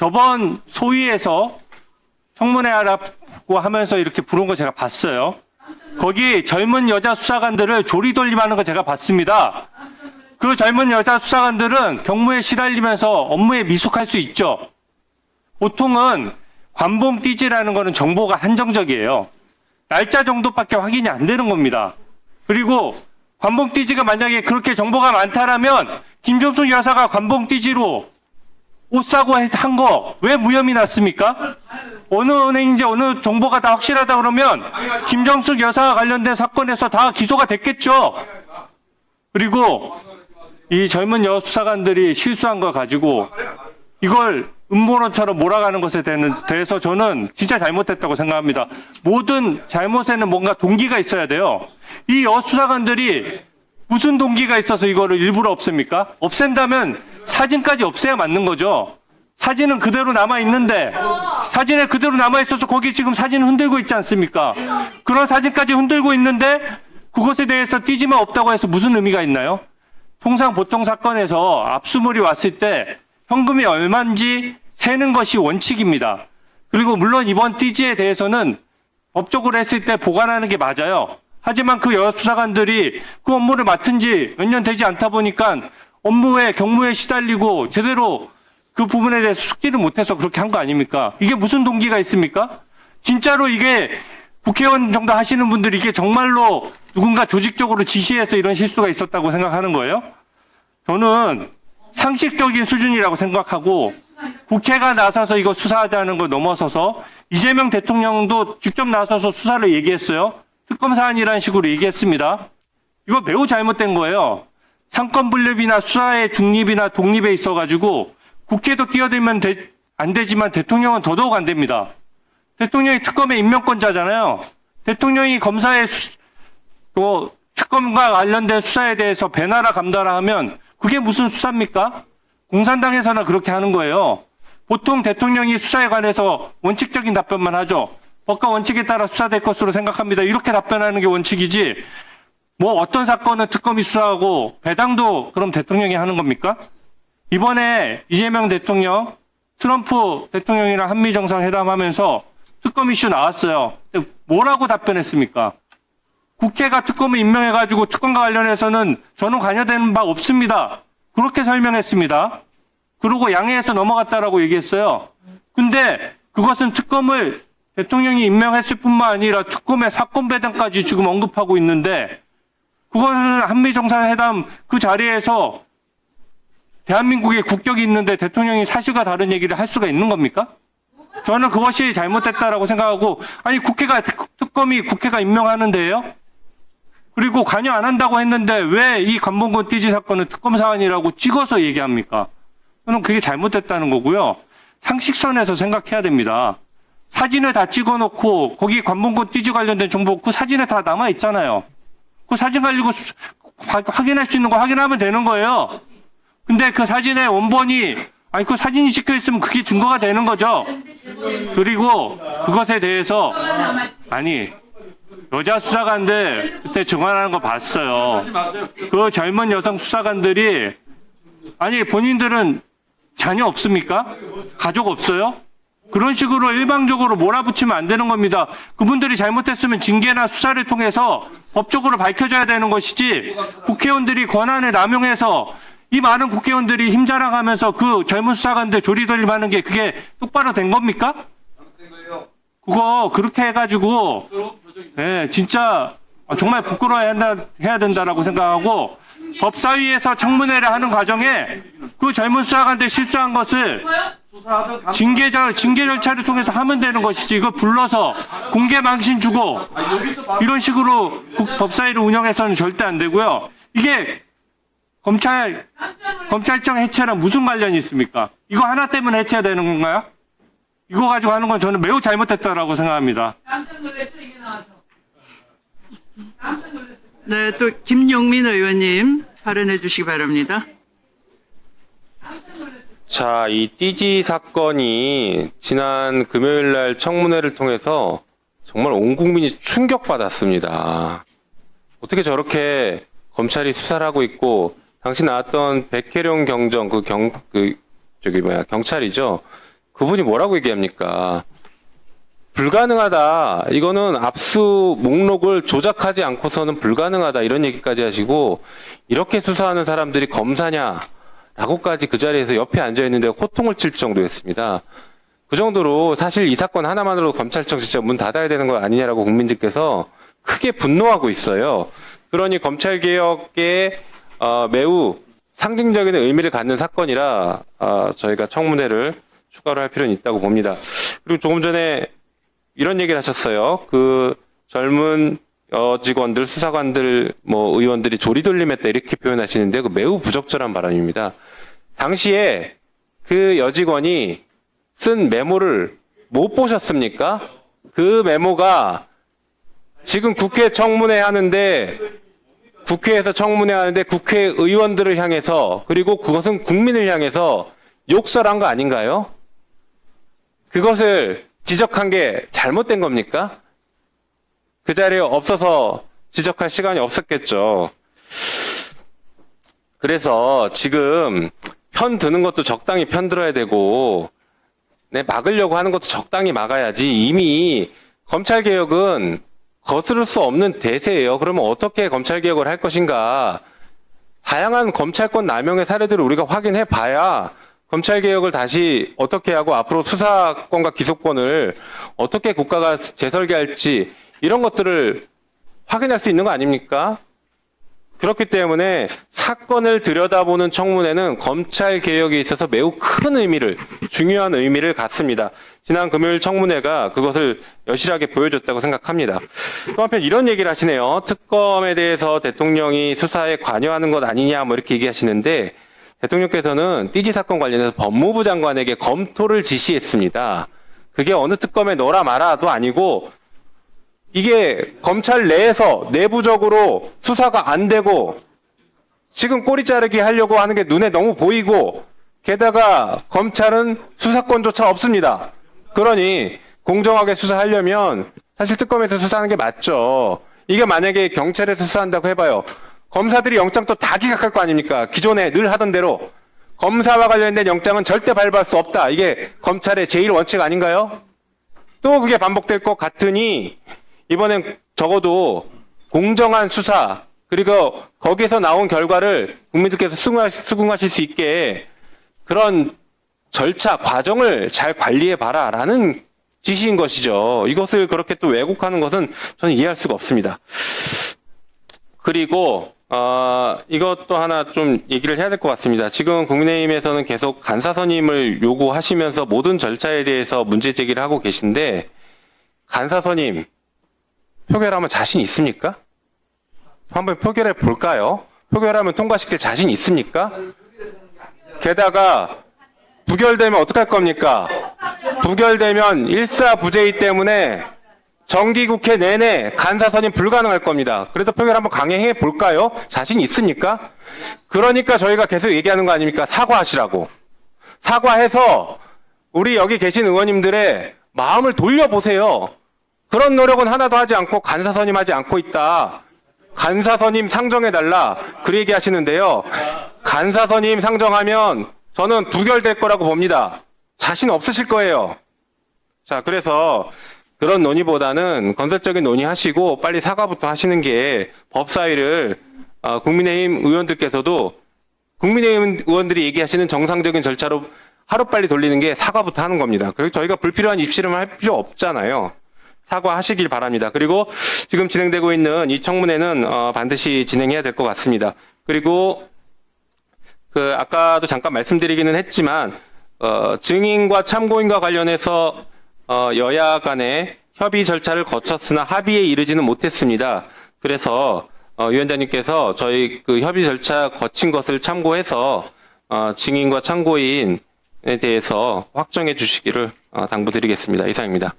저번 소위에서 청문회 하라고 하면서 이렇게 부른 거 제가 봤어요. 거기 젊은 여자 수사관들을 조리돌림하는 거 제가 봤습니다. 그 젊은 여자 수사관들은 경무에 시달리면서 업무에 미숙할 수 있죠. 보통은 관봉 띠지라는 거는 정보가 한정적이에요. 날짜 정도밖에 확인이 안 되는 겁니다. 그리고 관봉 띠지가 만약에 그렇게 정보가 많다라면 김종숙 여사가 관봉 띠지로 옷 사고 한 거 왜 무혐의 났습니까? 어느 은행인지 어느 정보가 다 확실하다 그러면 김정숙 여사와 관련된 사건에서 다 기소가 됐겠죠. 그리고 이 젊은 여 수사관들이 실수한 걸 가지고 이걸 음모론처럼 몰아가는 것에 대해서 저는 진짜 잘못했다고 생각합니다. 모든 잘못에는 뭔가 동기가 있어야 돼요. 이 여수사관들이 무슨 동기가 있어서 이거를 일부러 없앱니까? 없앤다면 사진까지 없애야 맞는 거죠. 사진은 그대로 남아 있는데 사진에 그대로 남아 있어서 거기 지금 사진 흔들고 있지 않습니까? 그런 사진까지 흔들고 있는데 그것에 대해서 띠지만 없다고 해서 무슨 의미가 있나요? 통상 보통 사건에서 압수물이 왔을 때 현금이 얼마인지 세는 것이 원칙입니다. 그리고 물론 이번 띠지에 대해서는 법적으로 했을 때 보관하는 게 맞아요. 하지만 그 여수사관들이 그 업무를 맡은 지 몇 년 되지 않다 보니까 업무에 경무에 시달리고 제대로 그 부분에 대해서 숙지를 못해서 그렇게 한 거 아닙니까? 이게 무슨 동기가 있습니까? 진짜로 이게 국회의원 정도 하시는 분들이 이게 정말로 누군가 조직적으로 지시해서 이런 실수가 있었다고 생각하는 거예요? 저는 상식적인 수준이라고 생각하고 국회가 나서서 이거 수사하자는 걸 넘어서서 이재명 대통령도 직접 나서서 수사를 얘기했어요. 특검 사안이라는 식으로 얘기했습니다. 이거 매우 잘못된 거예요. 상권 분립이나 수사의 중립이나 독립에 있어 가지고 국회도 끼어들면 되- 안 되지만 대통령은 더더욱 안 됩니다. 대통령이 특검의 임명권자잖아요. 대통령이 검사의 수- 또 특검과 관련된 수사에 대해서 배나라 감다라 하면 그게 무슨 수사입니까? 공산당에서나 그렇게 하는 거예요. 보통 대통령이 수사에 관해서 원칙적인 답변만 하죠. 법과 원칙에 따라 수사될 것으로 생각합니다. 이렇게 답변하는 게 원칙이지. 뭐 어떤 사건은 특검이 수사하고 배당도 그럼 대통령이 하는 겁니까? 이번에 이재명 대통령, 트럼프 대통령이랑 한미 정상회담하면서 특검 이슈 나왔어요. 뭐라고 답변했습니까? 국회가 특검을 임명해가지고 특검과 관련해서는 저는 관여되는 바 없습니다. 그렇게 설명했습니다. 그리고 양해해서 넘어갔다라고 얘기했어요. 근데 그것은 특검을 대통령이 임명했을 뿐만 아니라 특검의 사건 배당까지 지금 언급하고 있는데 그거는 한미 정상회담 그 자리에서 대한민국의 국격이 있는데 대통령이 사실과 다른 얘기를 할 수가 있는 겁니까? 저는 그것이 잘못됐다라고 생각하고 아니 국회가 특- 특검이 국회가 임명하는데요. 그리고 관여 안 한다고 했는데 왜 이 관봉권 띠지 사건은 특검 사안이라고 찍어서 얘기합니까? 저는 그게 잘못됐다는 거고요. 상식선에서 생각해야 됩니다. 사진을 다 찍어놓고 거기 관봉권 띠지 관련된 정보 그 사진에 다 남아 있잖아요. 그 사진 가지고 확인할 수 있는 거 확인하면 되는 거예요. 근데 그 사진의 원본이 아니 그 사진이 찍혀 있으면 그게 증거가 되는 거죠. 그리고 그것에 대해서 아니 여자 수사관들 그때 증언하는 거 봤어요. 그 젊은 여성 수사관들이 아니 본인들은 자녀 없습니까? 가족 없어요? 그런 식으로 일방적으로 몰아붙이면 안 되는 겁니다. 그분들이 잘못했으면 징계나 수사를 통해서 법적으로 밝혀져야 되는 것이지 국회의원들이 권한을 남용해서 이 많은 국회의원들이 힘 자랑하면서 그 젊은 수사관들 조리돌림하는 게 그게 똑바로 된 겁니까? 그거 그렇게 해가지고 예, 진짜 정말 부끄러워야 한다, 해야 된다라고 생각하고 법사위에서 청문회를 하는 과정에 그 젊은 수사관들 실수한 것을 징계, 절- 징계 절차를 통해서 하면 되는 것이지 이거 불러서 공개 망신 주고 이런 식으로 국- 법사위를 운영해서는 절대 안 되고요. 이게 검찰 검찰청 해체랑 무슨 관련이 있습니까? 이거 하나 때문에 해체해야 되는 건가요? 이거 가지고 하는 건 저는 매우 잘못됐다라고 생각합니다. 깜짝 놀랐죠 이게 나와서 깜짝 놀랐어요. 네, 또 김용민 의원님 발언해 주시기 바랍니다. 자, 이 띠지 사건이 지난 금요일 날 청문회를 통해서 정말 온 국민이 충격받았습니다. 어떻게 저렇게 검찰이 수사를 하고 있고 당시 나왔던 백혜룡 경정 그 경 그 저기 뭐야 경찰이죠. 그분이 뭐라고 얘기합니까? 불가능하다. 이거는 압수 목록을 조작하지 않고서는 불가능하다. 이런 얘기까지 하시고 이렇게 수사하는 사람들이 검사냐? 라고까지 그 자리에서 옆에 앉아 있는데 호통을 칠 정도였습니다. 그 정도로 사실 이 사건 하나만으로 검찰청 진짜 문 닫아야 되는 거 아니냐라고 국민들께서 크게 분노하고 있어요. 그러니 검찰 개혁에 어, 매우 상징적인 의미를 갖는 사건이라 어, 저희가 청문회를 추가로 할 필요는 있다고 봅니다. 그리고 조금 전에 이런 얘기를 하셨어요. 그 젊은 여직원들, 수사관들, 뭐 의원들이 조리돌림했다 이렇게 표현하시는데 그 매우 부적절한 발언입니다. 당시에 그 여직원이 쓴 메모를 못 보셨습니까? 그 메모가 지금 국회 청문회 하는데 국회에서 청문회 하는데 국회의원들을 향해서 그리고 그것은 국민을 향해서 욕설한 거 아닌가요? 그것을 지적한 게 잘못된 겁니까? 그 자리에 없어서 지적할 시간이 없었겠죠. 그래서 지금 편 드는 것도 적당히 편 들어야 되고, 네, 막으려고 하는 것도 적당히 막아야지. 이미 검찰 개혁은 거스를 수 없는 대세예요. 그러면 어떻게 검찰 개혁을 할 것인가? 다양한 검찰권 남용의 사례들을 우리가 확인해 봐야 검찰 개혁을 다시 어떻게 하고 앞으로 수사권과 기소권을 어떻게 국가가 재설계할지 이런 것들을 확인할 수 있는 거 아닙니까? 그렇기 때문에 사건을 들여다보는 청문회는 검찰 개혁에 있어서 매우 큰 의미를 중요한 의미를 갖습니다. 지난 금요일 청문회가 그것을 여실하게 보여줬다고 생각합니다. 또 한편 이런 얘기를 하시네요. 특검에 대해서 대통령이 수사에 관여하는 것 아니냐 뭐 이렇게 얘기하시는데 대통령께서는 띠지 사건 관련해서 법무부 장관에게 검토를 지시했습니다. 그게 어느 특검에 넣어라 마라도 아니고 이게 검찰 내에서 내부적으로 수사가 안 되고 지금 꼬리 자르기 하려고 하는 게 눈에 너무 보이고 게다가 검찰은 수사권조차 없습니다. 그러니 공정하게 수사하려면 사실 특검에서 수사하는 게 맞죠. 이게 만약에 경찰에서 수사한다고 해봐요. 검사들이 영장 또 다 기각할 거 아닙니까? 기존에 늘 하던 대로 검사와 관련된 영장은 절대 발부할 수 없다. 이게 검찰의 제일 원칙 아닌가요? 또 그게 반복될 것 같으니 이번엔 적어도 공정한 수사 그리고 거기에서 나온 결과를 국민들께서 수긍하- 수긍하실 수 있게 그런 절차 과정을 잘 관리해 봐라라는 지시인 것이죠. 이것을 그렇게 또 왜곡하는 것은 저는 이해할 수가 없습니다. 그리고 어, 이것도 하나 좀 얘기를 해야 될 것 같습니다. 지금 국민의힘에서는 계속 간사 선임을 요구하시면서 모든 절차에 대해서 문제 제기를 하고 계신데 간사 선임 표결하면 자신 있습니까? 한번 표결해 볼까요? 표결하면 통과시킬 자신 있습니까? 게다가 부결되면 어떡할 겁니까? 부결되면 일사부재이 때문에 정기국회 내내 간사 선임 불가능할 겁니다. 그래서 표결 한번 강행해 볼까요? 자신 있습니까? 그러니까 저희가 계속 얘기하는 거 아닙니까? 사과하시라고. 사과해서 우리 여기 계신 의원님들의 마음을 돌려보세요. 그런 노력은 하나도 하지 않고 간사 선임하지 않고 있다. 간사 선임 상정해달라. 그 얘기 하시는데요. 간사 선임 상정하면 저는 부결될 거라고 봅니다. 자신 없으실 거예요. 자, 그래서 그런 논의보다는 건설적인 논의하시고 빨리 사과부터 하시는 게 법사위를 어, 국민의힘 의원들께서도 국민의힘 의원들이 얘기하시는 정상적인 절차로 하루빨리 돌리는 게 사과부터 하는 겁니다. 그리고 저희가 불필요한 입씨름을 할 필요 없잖아요. 사과하시길 바랍니다. 그리고 지금 진행되고 있는 이 청문회는 어, 반드시 진행해야 될 것 같습니다. 그리고 그 아까도 잠깐 말씀드리기는 했지만 어, 증인과 참고인과 관련해서 어, 여야 간의 협의 절차를 거쳤으나 합의에 이르지는 못했습니다. 그래서 어, 위원장님께서 저희 그 협의 절차 거친 것을 참고해서 어, 증인과 참고인에 대해서 확정해 주시기를 어, 당부드리겠습니다. 이상입니다.